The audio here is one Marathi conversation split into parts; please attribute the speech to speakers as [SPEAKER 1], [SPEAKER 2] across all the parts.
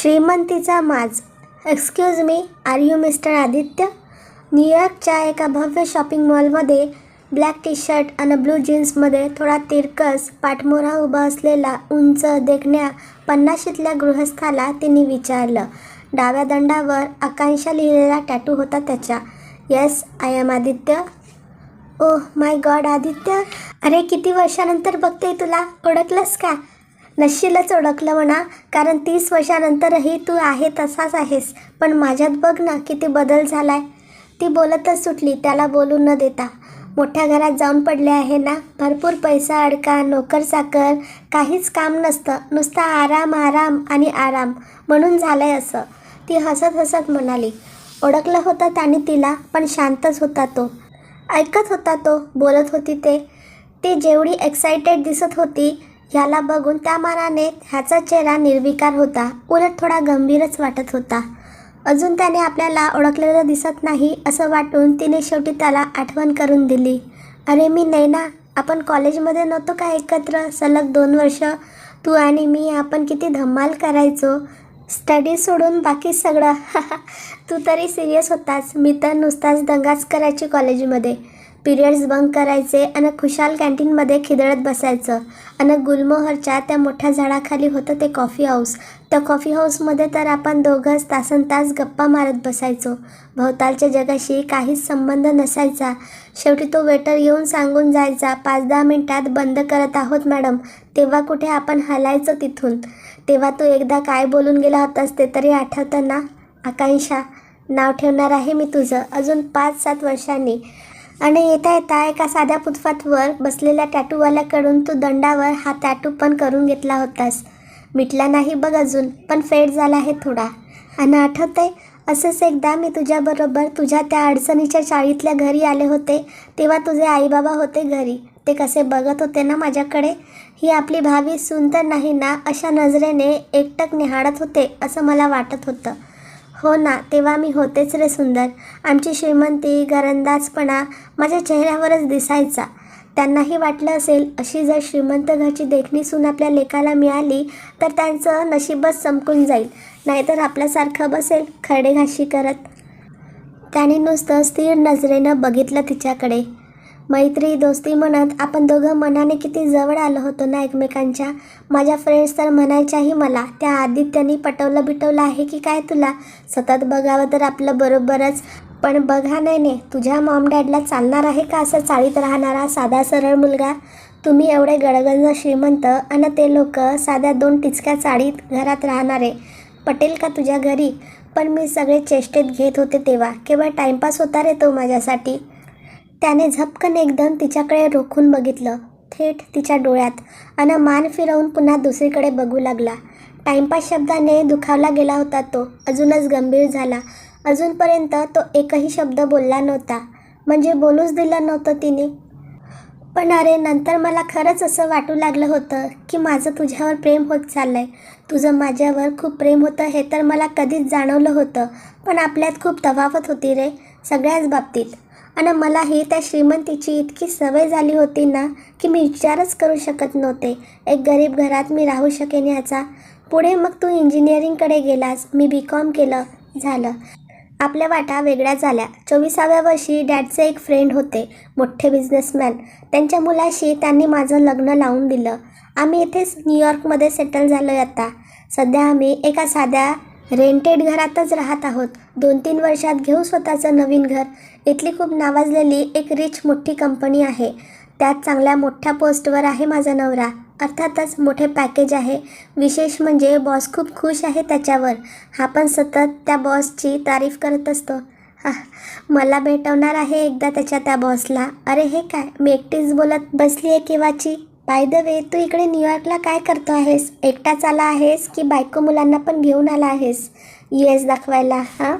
[SPEAKER 1] श्रीमंतीचा माज. Excuse me are you mister Aditya न्यूयॉर्कच्या एका भव्य शॉपिंग मॉलमध्ये ब्लॅक टी शर्ट आणि ब्लू जीन्समध्ये थोडा तिरकस पाठमोरा उभा असलेला उंच देखण्या पन्नाशीतल्या गृहस्थाला तिने विचारलं. डाव्या दंडावर आकांक्षा लिहिलेला टॅटू होता त्याच्या yes I am Aditya oh my god Aditya अरे किती वर्षानंतर बघते तुला? ओळखलंस का? नशीलच ओळखलं म्हणा कारण तीस वर्षानंतरही तू आहे तसाच आहेस. पण माझ्यात बघ ना किती बदल झाला आहे ती बोलतच सुटली त्याला बोलू न देता. मोठ्या घरात जाऊन पडले आहे ना भरपूर पैसा अडका नोकर चाकर काहीच काम नसतं. नुसता आराम आराम आणि आराम. म्हणून झालं आहे असं. ती हसत हसत म्हणाली ओळखलं होतं त्याने तिला पण शांतच होता तो. ऐकत होता तो बोलत होती ते. ती जेवढी एक्सायटेड दिसत होती ह्याला बघून त्या मानाने ह्याचा चेहरा निर्विकार होता. उलट थोडा गंभीरच वाटत होता. अजून त्याने आपल्याला ओळखलेलं दिसत नाही असं वाटून तिने शेवटी त्याला आठवण करून दिली. अरे मी नैना. आपण कॉलेजमध्ये नव्हतो का एकत्र? सलग दोन वर्ष. तू आणि मी आपण किती धमाल करायचो? स्टडी सोडून बाकी सगळं. तू तरी सिरियस होतास. मी तर नुसताच दंगाच करायची कॉलेजमध्ये. पिरियड्स बंक करायचे आणि खुशाल कॅन्टीनमध्ये खिदळत बसायचं. आणि गुलमोहरच्या त्या मोठ्या झाडाखाली होतं ते कॉफी हाऊस त्या कॉफी हाऊसमध्ये तर आपण दोघंच तासन तास गप्पा मारत बसायचो. भोवतालच्या जगाशी काहीच संबंध नसायचा. शेवटी तो वेटर येऊन सांगून जायचा पाच दहा मिनटात बंद करत आहोत मॅडम. तेव्हा कुठे आपण हलायचं तिथून? तेव्हा तू एकदा काय बोलून गेला होतास ते तरी आठवतं ना? आकांक्षा नाव ठेवणार आहे मी तुझं. अजून पाच सात वर्षांनी आणि येता येता एका साध्या फुटपाथवर बसलेल्या टॅटूवाल्याकडून तू दंडावर हा टॅटू पण करून घेतला होतास. मिटला नाही बघ अजून पण फेड झाला आहे थोडा. आणि आहे असंच एकदा मी तुझ्याबरोबर तुझ्या त्या अडचणीच्या चाळीतल्या घरी आले होते तेव्हा तुझे आईबाबा होते घरी. ते कसे बघत होते ना माझ्याकडे? ही आपली भावी सून तर नाही ना अशा नजरेने एकटक निहाळत होते असं मला वाटत होतं. हो ना तेव्हा मी होतेच रे सुंदर. आमची श्रीमंती घरंदाजपणा माझ्या चेहऱ्यावरच दिसायचा. त्यांनाही वाटलं असेल अशी जर श्रीमंत घरची देखणी सून आपल्या लेकाला मिळाली तर त्यांचं नशीबच संपून जाईल. नाहीतर आपल्यासारखं बसेल खडेघाशी करत. त्याने नुसतं स्थिर नजरेनं बघितलं तिच्याकडे. मैत्री दोस्ती म्हणत आपण दोघं मनाने किती जवळ आलो होतो ना एकमेकांच्या? माझ्या फ्रेंड्स तर म्हणायच्याही मला त्या आदित्याने पटवलं बिटवलं आहे की काय तुला? सतत बघावं तर आपलं बरोबरच. पण बघा नाही ने तुझ्या मॉम डॅडला चालणार आहे का असं चाळीत राहणारा साधा सरळ मुलगा? तुम्ही एवढे गडगंज श्रीमंत आणि ते लोक साध्या दोन टिचक्या चाळीत घरात राहणारे. पटेल का तुझ्या घरी? पण मी सगळे चेष्टेत घेत होते तेव्हा. केवळ टाईमपास होता रे तो माझ्यासाठी. त्याने झपकन एकदम तिच्याकडे रोखून बघितलं. थेट तिच्या डोळ्यात. आणि मान फिरवून पुन्हा दुसरीकडे बघू लागला. टाईमपास शब्दाने दुखावला गेला होता तो. अजूनच गंभीर झाला. अजूनपर्यंत तो एकही शब्द बोलला नव्हता. म्हणजे बोलूच दिलं नव्हतं तिने. पण अरे नंतर मला खरंच असं वाटू लागलं होतं की माझं तुझ्यावर प्रेम होत चाललं आहे तुझं माझ्यावर खूप प्रेम होतं हे तर मला कधीच जाणवलं होतं. पण आपल्यात खूप तफावत होती रे सगळ्याच बाबतीत. आणि मलाही त्या श्रीमंतीची इतकी सवय झाली होती ना की मी विचारच करू शकत नव्हते. एक गरीब घरात मी राहू शकेन याचा. पुढे मग तू इंजिनिअरिंगकडे गेलास मी बी कॉम केलं झालं. आपल्या वाटा वेगळ्या झाल्या. चोवीसाव्या वर्षी डॅडचे एक फ्रेंड होते मोठे बिझनेसमॅन त्यांच्या मुलाशी त्यांनी माझं लग्न लावून दिलं. आम्ही इथेच न्यूयॉर्कमध्ये सेटल झालो आहे आता. सध्या आम्ही एका साध्या रेंटेड घरातच राहत आहोत. दोन तीन वर्षात घेऊ स्वतःचं नवीन घर. इथली खूप नावाजलेली एक रिच मोठी कंपनी आहे. त्यात चांगल्या मोठ्या पोस्टवर आहे माझा नवरा. अर्थातच मोठे पॅकेज आहे. विशेष म्हणजे बॉस खूप खुश आहे त्याच्यावर. हा पण सतत त्या बॉसची तारीफ करत असतो. हा मला भेटवणार आहे एकदा त्याच्या त्या बॉसला अरे हे काय? मी एकटीच बोलत बसली आहे केव्हाची? बाय द वे तू इकडे न्यूयॉर्कला काय करतो आहेस? एकटाच आला आहेस की बायको मुलांना पण घेऊन आला आहेस? यू एस दाखवायला हां?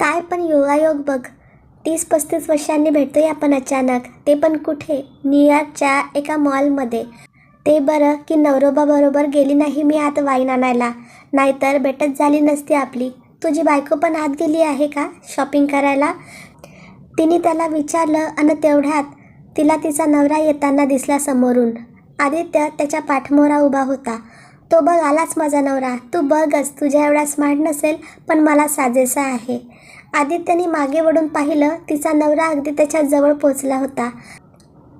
[SPEAKER 1] काय पण योगायोग बघ. तीस पस्तीस वर्षांनी भेटतोय आपण अचानक. ते पण कुठे? न्यूयॉर्कच्या एका मॉलमध्ये ते बरं की नवरोबाबरोबर गेली नाही मी आत वाईन आणायला. नाहीतर भेटच झाली नसती आपली. तुझी बायको पण आत गेली आहे का शॉपिंग करायला? तिने त्याला विचारलं आणि तेवढ्यात तिला तिचा नवरा येताना दिसला समोरून. आदित्य त्याच्या पाठमोरा उभा होता. तो बघ आलाच माझा नवरा. तू बघच तुझ्या एवढा स्मार्ट नसेल पण मला साजेसा आहे. आदित्यने मागे वळून पाहिलं तिचा नवरा अगदी त्याच्याजवळ पोचला होता.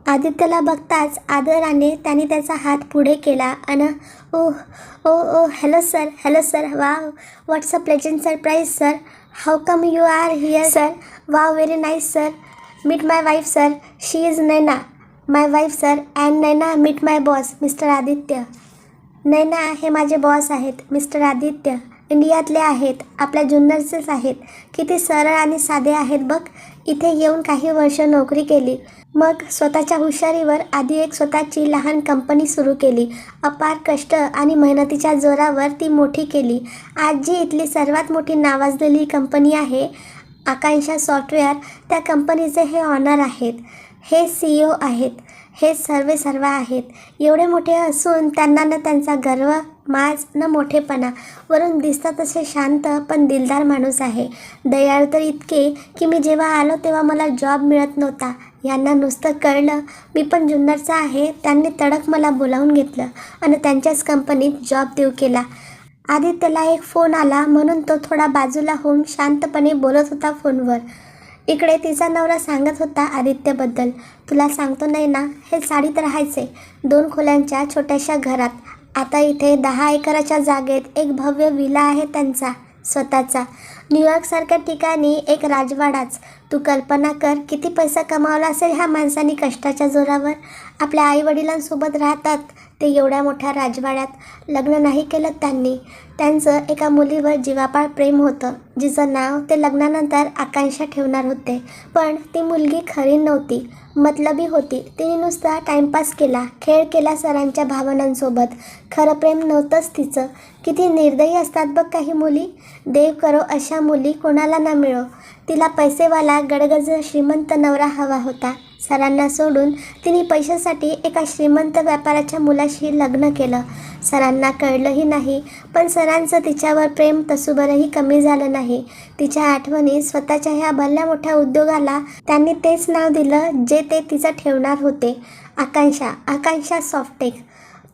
[SPEAKER 1] आदित्यला बघताच आदराने त्याने त्याचा हात पुढे केला अन oh oh O hello sir hello sir wow what's a pleasant surprise sir how come you are here sir wow very nice sir meet my wife sir she is Naina my wife sir and Naina meet my boss mister Aditya Naina हे माझे बॉस आहेत मिस्टर आदित्य इंडियातले आहेत आपल्या जुन्नरचेच आहेत. किती सरळ आणि साधे आहेत बघ. इथे येऊन काही वर्ष नोकरी केली. मग स्वतःच्या हुशारीवर आधी एक स्वतःची लहान कंपनी सुरू केली. अपार कष्ट आणि मेहनतीच्या जोरावर ती मोठी केली. आज जी इथली सर्वात मोठी नावाजलेली कंपनी आहे आकांक्षा सॉफ्टवेअर त्या कंपनीचे हे ऑनर आहेत. हे सी ओ आहेत. हे सर्व सर्व आहेत. एवढे मोठे असून त्यांना न त्यांचा गर्व माज न मोठेपणा. वरून दिसतात तसे शांत पण दिलदार माणूस आहे. दयाळू तर इतके की मी जेव्हा आलो तेव्हा मला जॉब मिळत नव्हता. यांना नुसतं कळलं. मी पण जुन्नरचा आहे. त्यांनी तडक मला बोलावून घेतलं आणि त्यांच्याच कंपनीत जॉब देऊ केला. आदित्यला एक फोन आला म्हणून तो थोडा बाजूला होऊन शांतपणे बोलत होता फोनवर. इकडे तिचा नवरा सांगत होता आदित्यबद्दल. तुला सांगतो नाही ना हे साडीत राहायचे दोन खोल्यांच्या छोट्याशा घरात. आता इथे दहा एकराच्या जागेत एक भव्य विला आहे त्यांचा स्वतःचा. न्यूयॉर्कसारख्या ठिकाणी एक राजवाडाच. तू कल्पना कर किती पैसा कमावला असेल ह्या माणसाने कष्टाच्या जोरावर? आपल्या आईवडिलांसोबत राहतात. ते एवढ्या मोठ्या राजवाड्यात लग्न नाही केलं त्यांनी. त्यांचं एका मुलीवर जीवापाळ प्रेम होतं जिचं नाव ते लग्नानंतर आकांक्षा ठेवणार होते. पण ती मुलगी खरी नव्हती मतलबी होती. तिने नुसता टाईमपास केला खेळ केला सरांच्या भावनांसोबत. खरं प्रेम नव्हतंच तिचं. किती निर्दयी असतात बघ काही मुली. देव करो अशा मुली कोणाला ना मिळो. तिला पैसेवाला गडगज श्रीमंत नवरा हवा होता. सरांना सोडून तिने पैशासाठी एका श्रीमंत व्यापाराच्या मुलाशी लग्न केलं. सरांना कळलंही नाही पण सरांचं तिच्यावर प्रेम तसुबरही कमी झालं नाही. तिच्या आठवणी स्वतःच्या ह्या भल्या मोठ्या उद्योगाला त्यांनी तेच नाव दिलं जे ते तिचं ठेवणार होते. आकांक्षा आकांक्षा सॉफ्टेक.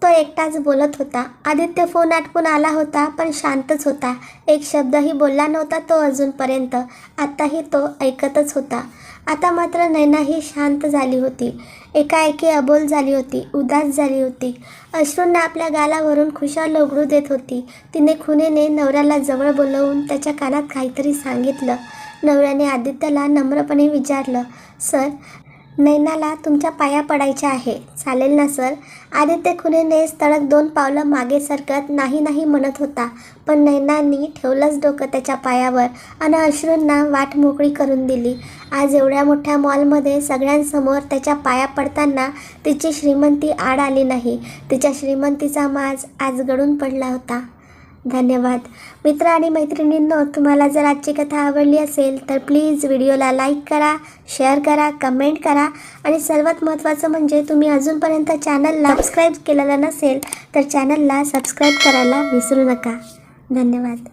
[SPEAKER 1] तो एकटाच बोलत होता. आदित्य फोन आटपून आला होता पण शांतच होता. एक शब्दही बोलला नव्हता तो अजूनपर्यंत. आत्ताही तो ऐकतच होता. आता मात्र नैनाही शांत झाली होती. एकाएकी अबोल झाली होती उदास झाली होती. अश्रूंना आपल्या गालावरून खुशाल उघडू देत होती. तिने खुनेने नवऱ्याला जवळ बोलवून त्याच्या कानात काहीतरी सांगितलं. नवऱ्याने आदित्यला नम्रपणे विचारलं सर नैनाला तुमच्या पाया पडायच्या आहे. चालेल ना सर? आदित्य खुनेनेच तडक दोन पावलं मागे सरकत नाही नाही म्हणत होता. पण नैनांनी ठेवलंच डोकं त्याच्या पायावर आणि अश्रूंना वाट मोकळी करून दिली. आज एवढ्या मोठ्या मॉलमध्ये सगळ्यांसमोर त्याच्या पाया पडताना तिची श्रीमंती आड आली नाही. तिच्या श्रीमंतीचा माज आज गळून पडला होता. धन्यवाद. मित्र आणि मैत्रिणींनो तुम्हाला जर आजची कथा आवडली असेल तर प्लीज व्हिडिओला लाईक करा शेअर करा कमेंट करा. आणि सर्वात महत्त्वाचं म्हणजे तुम्ही अजूनपर्यंत चॅनलला सबस्क्राईब केलेलं नसेल तर चॅनलला सबस्क्राईब करायला विसरू नका. धन्यवाद.